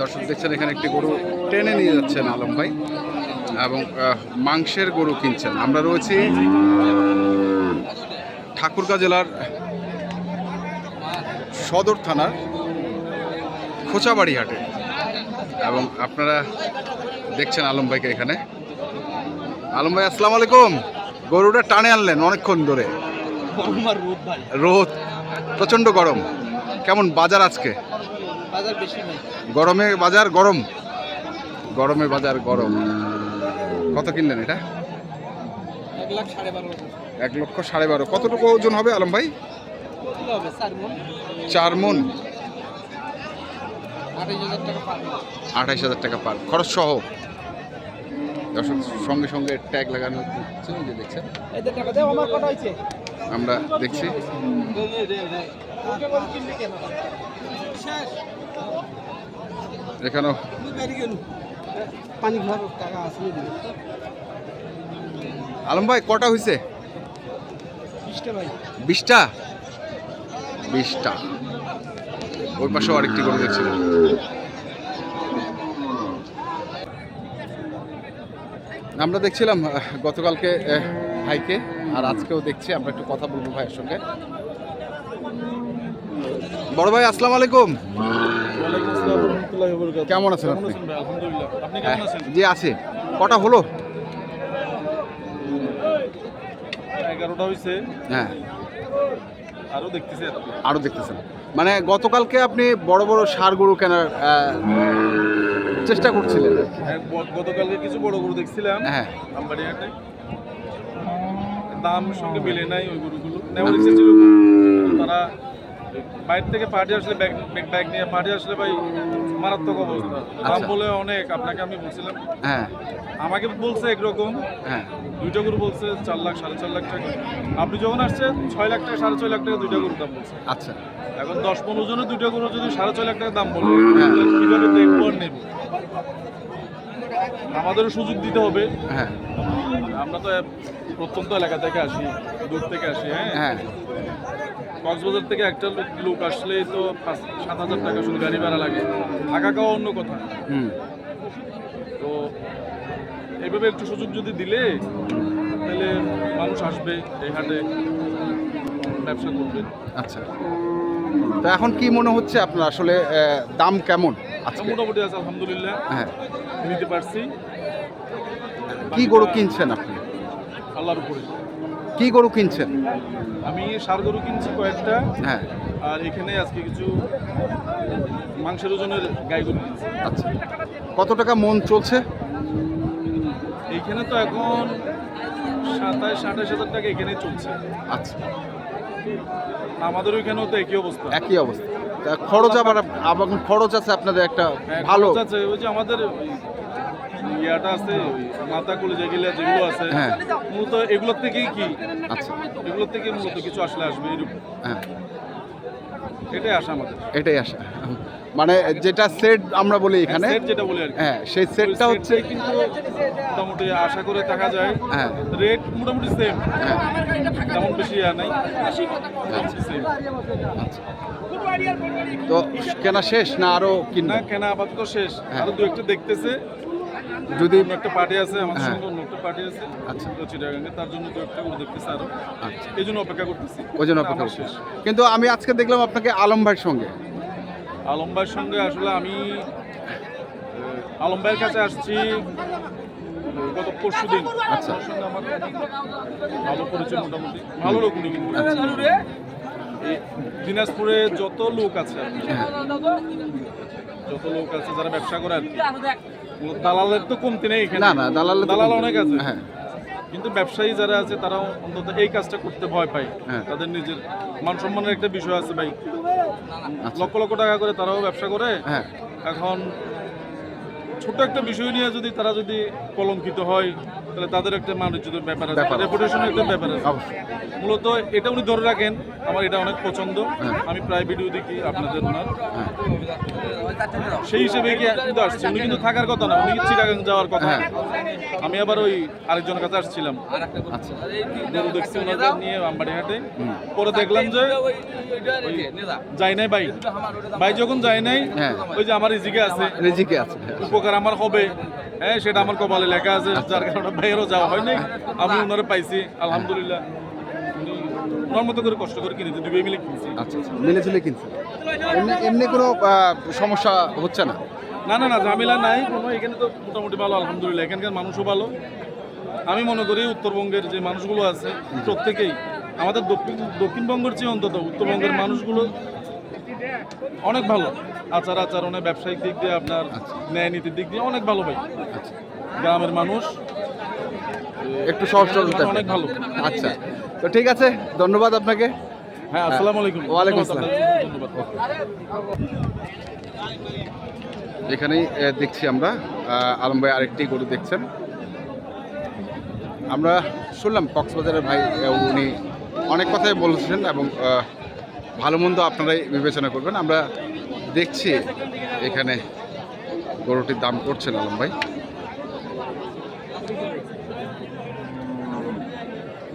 দর্শক দেখছেন এখানে একটি গরু টেনে নিয়ে যাচ্ছেন আলম ভাই এবং মাংসের গরু কিনছেন। আমরা রয়েছি ঠাকুরগাঁ জেলার সদর থানার খোঁচাবাড়ি হাটে এবং আপনারা দেখছেন আলম ভাইকে এখানে। আলম ভাই আসসালামু আলাইকুম। গরুটা টানে আনলেন অনেকক্ষণ ধরে। রোদ প্রচণ্ড গরম। কেমন বাজার আজকে? বাজার বেশি নাই। গরমে বাজার গরম? গরমে বাজার গরম। কত কিনলেন এটা? এক লক্ষ সাড়ে বারো। কতটুকু ওজন হবে আলম ভাই? চার মন। আঠাইশ হাজার টাকা পার খরচ সহ। দর্শক সঙ্গে সঙ্গে ট্যাগ লাগানো হচ্ছে যে দেখছেন। টাকা আমার কটা হয়েছে? আমরা দেখছি। এখানেও আলম ভাই কটা হয়েছে বিশটা? বিশটা। ওই পাশেও আরেকটি করে দেখছিল আমরা দেখছিলাম গতকালকে আহ, ভাইকে আর আজকেও দেখছি আমরা একটু কথা বলব ভাইয়ের সঙ্গে। বড় ভাই আসসালামু আলাইকুম। কেমন আছেন আপনি আপনি হ্যাঁ, জি আছে। কটা হলো? এগারোটা হয়েছে হ্যাঁ। আরও দেখতেছি আরও দেখতেছেন। মানে গতকালকে আপনি বড় বড় সার গরু কেনার চেষ্টা করছিলেন ব- গতকালকে কিছু বড় গরু দেখছিলাম। হ্যাঁ। দাম সঙ্গে মিলে নাই ওই গরুগুলো। নেওয়ার ইচ্ছে ছিল তারা বাইরে থেকে পার্টি আসলে ব্যাগ ব্যাগ- নিয়ে পার্টি আসলে ভাই মারাত্মক অবস্থা। দাম আচ্ছা। বলে অনেক আপনাকে আমি বলছিলাম। হ্যাঁ। আমাকে বলছে একরকম। হ্যাঁ। দুইটা গরু বলছে চার লাখ সাড়ে চার লাখ টাকা। আপনি যখন আসছেন ছয় লাখ টাকা সাড়ে ছয় লাখ টাকা দুইটা গরুর দাম বলছে। আচ্ছা। এখন দশ পনেরো জনের দুইটা গরু যদি সাড়ে ছয় লাখ টাকা দাম বলে হ্যাঁ। কীভাবে দেখব আর নেব? আমাদেরও সুযোগ দিতে হবে। হ্যাঁ। আমরা তো প্রত্যন্ত এলাকা থেকে আসি দূর থেকে আসি হ্যাঁ? হ্যাঁ। কক্সবাজার থেকে একটা লোক- আসলে তো সাত হাজার টাকা শুধু গাড়ি ভাড়া লাগে থাকা খাওয়া অন্য কথা। হুম। তো এইভাবে একটু সুযোগ যদি দিলে তাহলে মানুষ আসবে এই হাটে ব্যবসা করবে। আচ্ছা। তো এখন কি মনে হচ্ছে আপনার আসলে দাম কেমন? মোটামুটি আছে আলহামদুলিল্লাহ। হ্যাঁ। নিতে পারছি। কি গরু কিনছেন আপনি? আল্লাহর উপরে। কি গরু কিনছেন? আমি সার গরু কিনছি কয়েকটা। হ্যাঁ। আর এখানে আজকে কিছু মাংসের ওজনের গাই গরু কিনছি। আচ্ছা। কত টাকা মন চলছে? এইখানে তো এখন সাতাশ আঠাশ হাজার টাকা এখানে চলছে। আচ্ছা। আমাদের ওইখানেও তো একই অবস্থা। একই অবস্থা। খরচ আবার আবার খরচ আছে আপনাদের একটা হ্যাঁ, ভালো? আছে ওই যে আমাদের ইয়াটা আছে মাতা মাথা কলে যেগুলো যেগুলো আছে হ্যাঁ। মূলত এগুলোর থেকেই কি? আচ্ছা। এগুলোর থেকে মূলত কিছু আসলে আসবে এরকম। হ্যাঁ। এটাই আশা আমাদের। এটাই আসা মানে যেটা সেট আমরা বলি এখানে। যেটা বলি আর হ্যাঁ সেই সেটটা হচ্ছে কিন্তু মোটামুটি আশা করে থাকা যায়। হ্যাঁ। রেট মোটামুটি সেম হ্যাঁ। তেমন বেশি নাই। তো কেনা শেষ না আরও না কিনা কেনা আপাতত শেষ। হ্যাঁ। আরও দু একটা দেখতেছে। যদি একটা পার্টি আছে আমার হ্যাঁ। সঙ্গে অন্য একটা পার্টি আছে। আচ্ছা। তো চিটাগাঙ্গে তার জন্য দু একটা করে দেখতেছে আরও। আচ্ছা। এই জন্য অপেক্ষা করতেছি। ওই জন্য অপেক্ষা। শেষ। কিন্তু আমি আজকে দেখলাম আপনাকে আলম ভাইয়ের সঙ্গে। আলম ভাইয়ের সঙ্গে আসলে আমি আলম ভাইয়ের কাছে আসছি গত পরশু দিন। আচ্ছা। সঙ্গে আমার ভালো পরিচয় মোটামুটি। ভালো লোক উনি কিন্তু। দিনাজপুরে যত লোক আছে হ্যাঁ। যত লোক আছে যারা ব্যবসা করে আর কি। দালালের তো কমতি নেই এখানে। না না দালাল দালাল অনেক আছে। হ্যাঁ। কিন্তু ব্যবসায়ী যারা আছে তারাও অন্তত এই কাজটা করতে ভয় পায়। হ্যাঁ। তাদের নিজের মান সম্মানের একটা বিষয় আছে ভাই। আচ্ছা। লক্ষ লক্ষ টাকা করে তারাও ব্যবসা করে। হ্যাঁ। এখন ছোট একটা বিষয় নিয়ে যদি তারা যদি কলঙ্কিত হয় তাহলে তাদের একটা মান ইজ্জতের ব্যাপার আছে। রেপুটেশনের একটা ব্যাপার আছে। মূলত এটা উনি ধরে রাখেন আমার এটা অনেক পছন্দ। হ্যাঁ। আমি প্রায় ভিডিও দেখি আপনাদের ওনার। হ্যাঁ। সেই হিসেবে কি কিন্তু আসছে উনি কিন্তু থাকার কথা না উনি চিটাগাং যাওয়ার কথা। হ্যাঁ। আমি আবার ওই আরেকজনের কাছে আসছিলাম। আচ্ছা। গরু দেখছি ওনাদের নিয়ে আমবাড়িহাটে। পরে দেখলাম যে যাই নাই ভাই। ভাই যখন যাই নাই হ্যাঁ। ওই যে আমার ইজিকে আছে। রিজিকে আছে। উপকার আমার হবে। হ্যাঁ সেটা আমার কপালে লেখা আছে যার কারণে বাইরেও যাওয়া হয়নি। আমি ওনারা পাইছি আলহামদুলিল্লাহ। ওনার মতো করে কষ্ট করে কিনেছি দুই মিলে কিনছি। আচ্ছা আচ্ছা মিলে ঝুলে কিনছে। এমনি এমনি কোনো সমস্যা হচ্ছে না? না না না ঝামেলা নাই কোনো এখানে তো মোটামুটি ভালো আলহামদুলিল্লাহ এখানকার মানুষও ভালো। আমি মনে করি উত্তরবঙ্গের যে মানুষগুলো আছে প্রত্যেকেই আমাদের দক্ষিণ দক্ষিণবঙ্গের চেয়ে অন্তত উত্তরবঙ্গের মানুষগুলো অনেক ভালো। আচার আচরণে ব্যবসায়িক দিক দিয়ে আপনার ন্যায় নীতির দিক দিয়ে অনেক ভালো ভাই। আচ্ছা। গ্রামের মানুষ। একটু সহজ। অনেক ভালো। আচ্ছা। তো ঠিক আছে ধন্যবাদ আপনাকে। হ্যাঁ আসসালামু আলাইকুম। ওয়ালাইকুম আসসালাম। ধন্যবাদ। এখানেই দেখছি আমরা আলম ভাই আরেকটি গরু দেখছেন। আমরা শুনলাম কক্সবাজারের ভাই উনি অনেক কথাই বলছেন এবং ভালো মন্দ আপনারাই বিবেচনা করবেন। আমরা দেখছি এখানে গরুটির দাম করছেন আলম ভাই।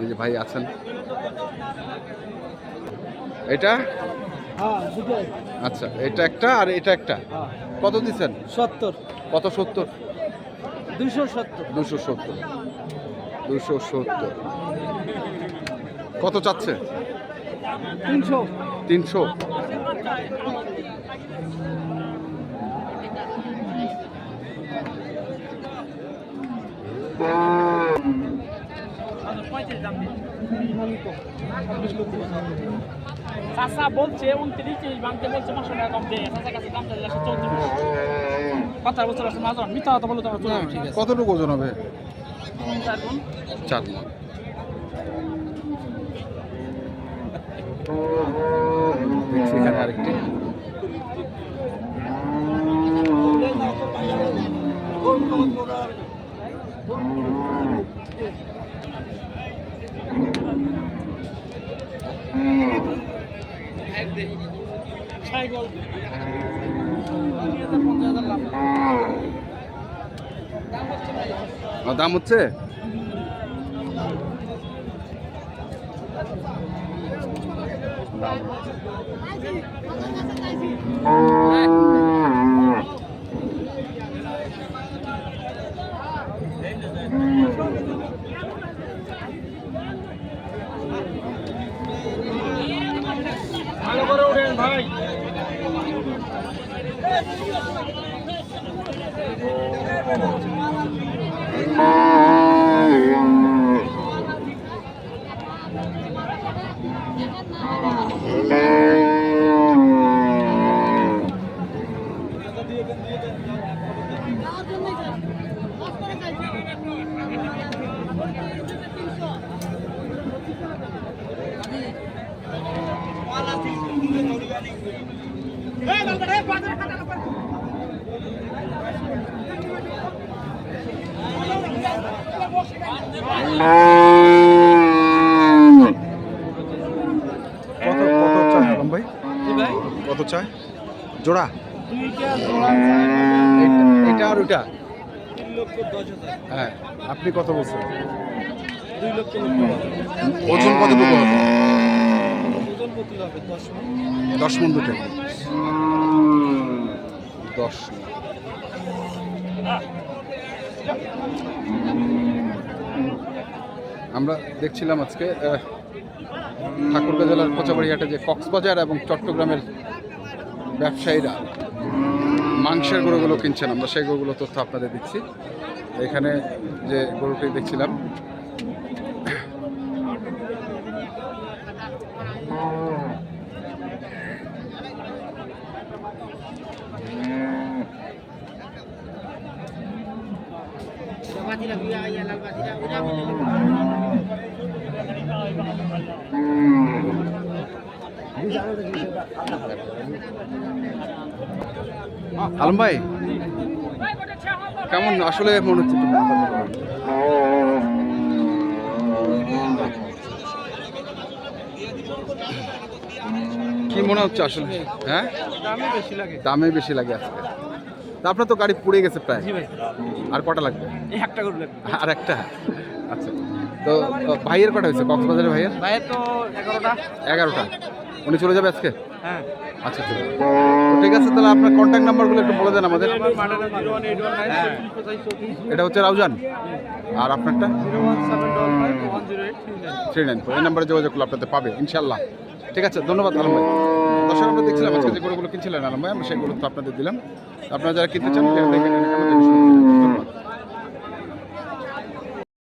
এই যে ভাই আছেন। এটা? হ্যাঁ আচ্ছা এটা একটা আর এটা একটা? হ্যাঁ। কত দিচ্ছেন? সত্তর। কত সত্তর? দুশো সত্তর। দুশো সত্তর। দুশো সত্তর। কত চাচ্ছে? তিনশো। তিনশো। চাষা বলছে উনত্রিশ তিরিশ ভাঙতে বলছে পাঁচশো টাকা কম দেয়। চাষার কাছে দাম চাইলে একশো চৌত্রিশ। কথা বলতে পারছে মাজন মিথ্যা কথা বলে তোমার চলে ঠিক আছে। কতটুকু ওজন হবে? চার মণ। দেখছি এখানে আরেকটি। সাইকেল পঞ্চাশ হাজার লাভ আর দাম ভালো করে ওঠেন ভাই। কত কত চায় আলম ভাই কত চায়? জোড়া? এইটা আর ওইটা হ্যাঁ আপনি কত বলছেন? ওজন কতটুকু হবে হবে? দশ মন দুটো। দশ আমরা দেখছিলাম আজকে ঠাকুরগাঁ জেলার কোচাবাড়ি হাটে যে কক্সবাজার এবং চট্টগ্রামের ব্যবসায়ীরা মাংসের গরুগুলো কিনছেন আমরা সেই গরুগুলো তথ্য আপনাদের দিচ্ছি। এখানে যে গরুটি দেখছিলাম আলম ভাই কেমন আসলে মনে হচ্ছে কি মনে হচ্ছে আসলে? হ্যাঁ? দামে বেশি লাগে। দামে বেশি লাগে আজকে। আপনার তো গাড়ি পুড়ে গেছে প্রায়। আর কটা লাগবে? একটা লাগবে। আর একটা? আচ্ছা। তো তো ভাইয়ের কটা হয়েছে? কক্সবাজারের ভাইয়ের? ভাইয়ের তো এগারোটা। এগারোটা। উনি চলে যাবে আজকে? হ্যাঁ। আচ্ছা ঠিক আছে। তাহলে আপনার কন্ট্যাক্ট নাম্বারগুলো একটু বলে দেন আমাদের। এটা হচ্ছে রাউজান। আর আপনারটা? থ্রি নাইন ফোর এই নাম্বারে যোগাযোগ করলে আপনাদের পাবে ইনশাল্লাহ ঠিক আছে ধন্যবাদ আলম ভাই। দর্শক আমরা দেখছিলাম আজকে যে গরুগুলো কিনছিলেন আলম ভাই আমরা সেগুলো তো আপনাদের দিলাম। আপনারা যারা কিনতে চান